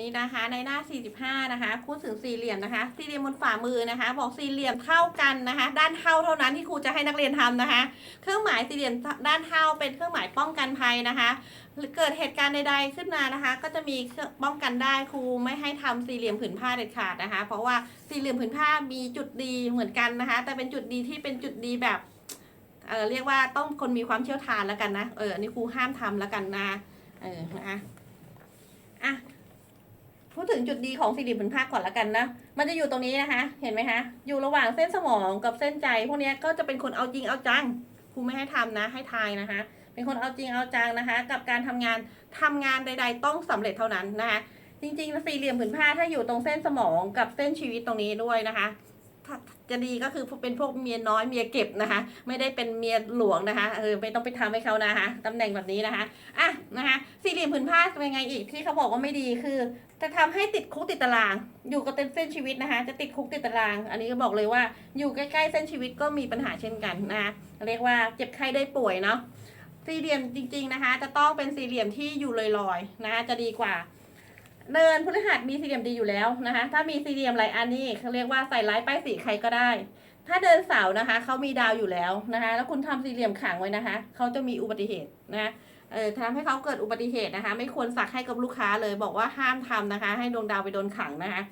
นี้นะคะในหน้า 45 นะคะพูดถึงสี่เหลี่ยมนะคะ สี่เหลี่ยมบนฝ่ามือนะคะ บอกสี่เหลี่ยมเท่ากันนะคะ ด้านเท่าเท่านั้นที่ครูจะให้นักเรียนทำนะคะ เครื่องหมายสี่เหลี่ยมด้านเท่าเป็นเครื่องหมายป้องกันภัยนะคะหรือเกิดเหตุการณ์ใดๆขึ้นมานะคะ ก็จะมีเครื่องป้องกันได้ครูไม่ให้ทำสี่เหลี่ยมผืนผ้าเด็ดขาดนะคะ เพราะว่าสี่เหลี่ยมผืนผ้ามีจุดดีเหมือนกันนะคะ แต่เป็นจุดดีที่เป็นจุดดีแบบเออเรียกว่าต้องคนมีความเชี่ยวชาญแล้วกันนะเอออันนี้ครูห้ามทำแล้วกันนะเออนะคะ ถึงจุดดีของสี่เหลี่ยมผืนผ้าก่อนละกันนะ มันจะอยู่ตรงนี้นะคะ เห็นไหมคะ อยู่ระหว่างเส้นสมองกับเส้นใจ พวกนี้ก็จะเป็นคนเอาจริงเอาจัง ครูไม่ให้ทำนะ ให้ทายนะคะ เป็นคนเอาจริงเอาจังนะคะ กับการทำงานทำงานใด ๆ ต้องสำเร็จเท่านั้นนะคะ จริงๆสี่เหลี่ยมผืนผ้าถ้าอยู่ตรงเส้นสมองกับเส้นชีวิตตรงนี้ด้วยนะคะ จะดีก็คือเป็นพวกเมียน้อยเมียเก็บนะคะ ไม่ได้เป็นเมียหลวงนะคะเออไม่ต้องไปทำให้เขานะคะตำแหน่งแบบนี้นะคะอะนะคะสี่เหลี่ยมผืนผ้าเป็นไงอีกที่เขาบอกว่าไม่ดีคือ จะทำให้ติดคุกติดตาราง อยู่กับเส้นชีวิตนะคะ จะติดคุกติดตาราง อันนี้ก็บอกเลยว่าอยู่ใกล้ๆเส้นชีวิตก็มีปัญหาเช่นกันนะคะเรียกว่าเจ็บไข้ได้ป่วยเนาะสี่เหลี่ยมจริง ๆนะคะ จะต้องเป็นสี่เหลี่ยมที่อยู่ลอยๆนะคะจะดีกว่า เนินพฤหัสมีสี่เหลี่ยมดีอยู่แล้วนะคะ ถ้ามีสี่เหลี่ยมหลายอันนี่เขาเรียกว่าใส่ร้ายป้ายสีใครก็ได้ ถ้าเดินเสานะคะเขามีดาวอยู่แล้วนะคะ แล้วคุณทำสี่เหลี่ยมขังไว้นะคะเขาจะมีอุบัติเหตุนะะเออทำให้เขาเกิดอุบัติเหตุนะคะ ไม่ควรสักให้กับลูกค้าเลยบอกว่าห้ามทำนะคะ ให้ดวงดาวไปโดนขังนะคะ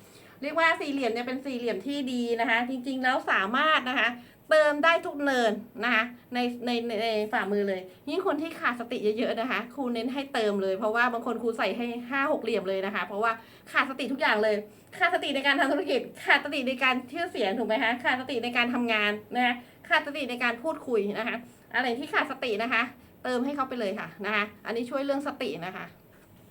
เรียกว่าสี่เหลี่ยมเนี่ยเป็นสี่เหลี่ยมที่ดีนะคะ จริงๆแล้วสามารถนะคะ เติมได้ทุกเนินนะคะในในในในฝ่ามือเลย ยิ่งคนที่ขาดสติเยอะๆนะคะครูเน้นให้เติมเลย เพราะว่าบางคนครูใส่ให้ห้าหกเหลี่ยมเลยนะคะ เพราะว่าขาดสติทุกอย่างเลย ขาดสติในการทำธุรกิจ ขาดสติในการเชื่อเสียงถูกไหมคะขาดสติในการทำงานนะคะขาดสติในการพูดคุยนะคะ อะไรที่ขาดสตินะคะ เติมให้เขาไปเลยค่ะนะคะ อันนี้ช่วยเรื่องสตินะคะ